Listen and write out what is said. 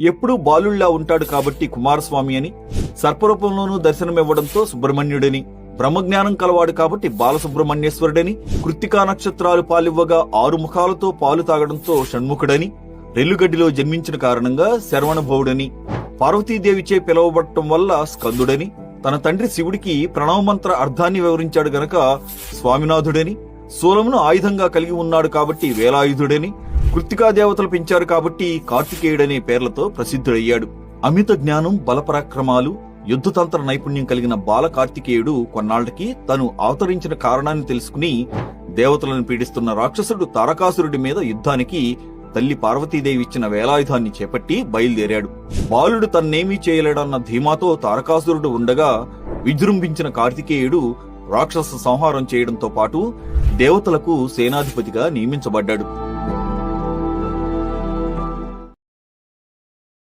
ఎప్పుడూ బాలుళ్ళా ఉంటాడు కాబట్టి కుమారస్వామి అని సర్పరూపంలోనూ దర్శనమివ్వడంతో సుబ్రహ్మణ్యుడని బ్రహ్మజ్ఞానం కలవాడు కాబట్టి బాలసుబ్రహ్మణ్యేశ్వరుడని కృత్తికా నక్షత్రాలు పాలివ్వగా ఆరు ముఖాలతో పాలు తాగడంతో షణ్ముఖుడని రెల్లుగడ్డిలో జన్మించిన కారణంగా శరవణభవుడని పార్వతీదేవిచే పిలువబడటం వల్ల స్కందుడని తన తండ్రి శివుడికి ప్రణవమంత్ర అర్థాన్ని వివరించాడు గనక స్వామినాథుడని శూలమును ఆయుధంగా కలిగి ఉన్నాడు కాబట్టి వేలాయుధుడని కృత్తికా దేవతలు పెంచారు కాబట్టి కార్తికేయుడనే పేర్లతో ప్రసిద్ధుడయ్యాడు. అమిత జ్ఞానం బలపరాక్రమాలు యుద్ధతంత్ర నైపుణ్యం కలిగిన బాల కార్తికేయుడు కొన్నాళ్ళకి తను అవతరించిన కారణాన్ని తెలుసుకుని దేవతలను పీడిస్తున్న రాక్షసుడు తారకాసురుడి మీద యుద్ధానికి తల్లి పార్వతీదేవి ఇచ్చిన వేలాయుధాన్ని చేపట్టి బయలుదేరాడు. బాలుడు తన్నేమీ చేయలేడన్న ధీమాతో తారకాసురుడు ఉండగా విజృంభించిన కార్తికేయుడు రాక్షస సంహారం చేయడంతో పాటు దేవతలకు సేనాధిపతిగా నియమించబడ్డాడు.